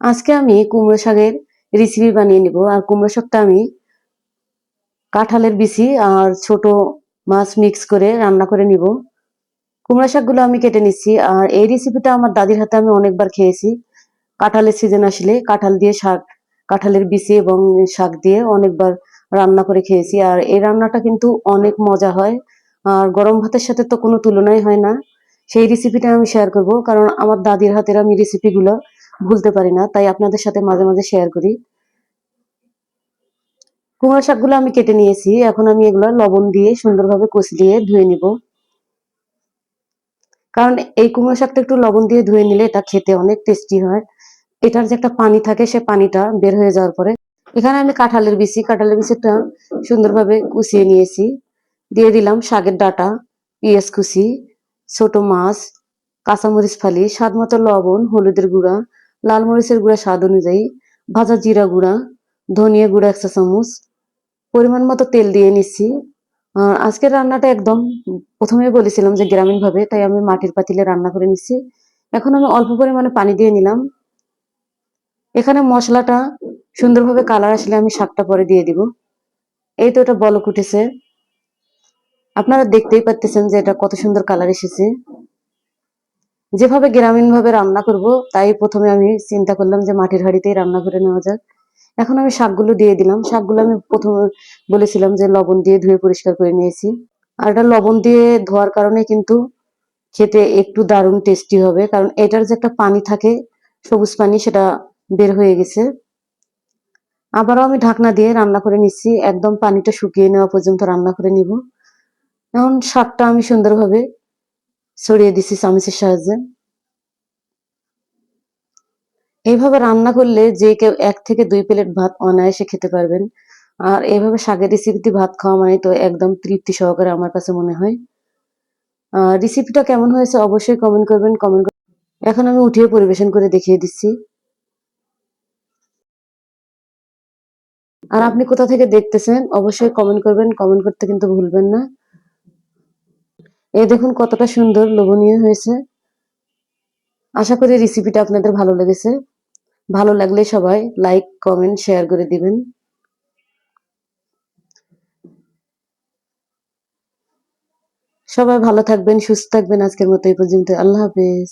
আজকে আমি কুমড়ো শাকের রেসিপি বানিয়ে নিব। আর কুমড়ো শাকটা আমি কাঁঠালের বিচি আর ছোট মাছ মিক্স করে রান্না করে নিব। কুমড়ো শাকগুলো আমি কেটে নিচ্ছি। আর এই রেসিপিটা আমার দাদির হাতে আমি অনেকবার খেয়েছি। কাঁঠালের সিজন আসলে কাঁঠাল দিয়ে শাক, কাঁঠালের বিচি এবং শাক দিয়ে অনেকবার রান্না করে খেয়েছি। আর এই রান্নাটা কিন্তু অনেক মজা হয়। আর গরম ভাতের সাথে তো কোনো তুলনাই হয় না। সেই রেসিপিটা আমি শেয়ার করব। কারণ আমার দাদির হাতের আমি রেসিপিগুলো ভুলতে পারি না, তাই আপনাদের সাথে মাঝে মাঝে শেয়ার করি। কুমড়ো শাকগুলো আমি কেটে নিয়েছি, এখন আমি এগুলো লবণ দিয়ে সুন্দরভাবে কষি দিয়ে ধুয়ে নিব। কারণ এই কুমড়ো শাকটা একটু লবণ দিয়ে ধুয়ে নিলে এটা খেতে অনেক টেস্টি হয়। এটার যে একটা পানি থাকে, সে পানিটা বের হয়ে যাওয়ার পরে এখানে আমি কাঁঠালের বিচি, কাঁঠালের বিচিটা সুন্দরভাবে কুচিয়ে নিয়েছি। দিয়ে দিলাম শাকের ডাটা, পেঁয়াজ কুচি, ছোট মাছ, কাঁচামরিচ ফালি স্বাদ মতো লবণ, হলুদের গুঁড়া লাল মরিচের গুঁড়া স্বাদ অনুযায়ী ভাজা জিরা গুঁড়া, ধনিয়া গুঁড়া একশো চামচ, পরিমাণ মতো তেল দিয়ে নিচ্ছি। আর আজকের রান্নাটা একদম প্রথমে বলেছিলাম যে গ্রামীণ ভাবে তাই আমি মাটির পাতিলে রান্না করে নিচ্ছি। এখন আমি অল্প পরিমাণে পানি দিয়ে নিলাম। এখানে মশলাটা সুন্দরভাবে কালার আসলে আমি শাকটা পরে দিয়ে দিব। এই তো এটা বলক উঠেছে। আপনারা দেখতেই পাচ্ছেন যে এটা কত সুন্দর কালার এসেছে। যেভাবে গ্রামীণ ভাবে রান্না করব, তাই প্রথমে আমি চিন্তা করলাম যে মাটির হাঁড়িতেই রান্না করে নেওয়া যাক। এখন আমি শাকগুলো দিয়ে দিলাম। শাকগুলো আমি প্রথমে বলেছিলাম যে লবণ দিয়ে ধুয়ে পরিষ্কার করে নিয়েছি। আর এটা লবণ দিয়ে ধোয়ার কারণে কিন্তু খেতে একটু দারুণ টেস্টি হবে, কারণ এটার যে একটা পানি থাকে, সবুজ পানি, সেটা বের হয়ে গেছে। আবারও আমি ঢাকনা দিয়ে রান্না করে নিচ্ছি। একদম পানিটা শুকিয়ে নেওয়া পর্যন্ত রান্না করে নিব। এখন শাকটা আমি সুন্দরভাবে ছড়িয়ে দিচ্ছি চামচের সাহায্যে। এইভাবে রান্না করলে যে কেউ এক থেকে দুই প্লেট ভাত অনায়াসে খেতে পারবেন। আর এইভাবে শাকের রেসিপিতে ভাত খাওয়া মানে তো একদম তৃপ্তি সহকারে আমার কাছে মনে হয়। রেসিপিটা কেমন হয়েছে অবশ্যই কমেন্ট করবেন কমেন্ট এখন আমি উঠিয়ে পরিবেশন করে দেখিয়ে দিচ্ছি। আর আপনি কোথা থেকে দেখতেছেন অবশ্যই কমেন্ট করবেন কমেন্ট করতে কিন্তু ভুলবেন না। এই দেখুন কতটা সুন্দর, লোভনীয় হয়েছে। আশা করি রেসিপিটা আপনাদের ভালো লেগেছে। ভালো লাগলে সবাই লাইক কমেন্ট শেয়ার করে দিবেন। সবাই ভালো থাকবেন, সুস্থ থাকবেন আজকের মতো এই পর্যন্ত। আল্লাহ হাফেজ।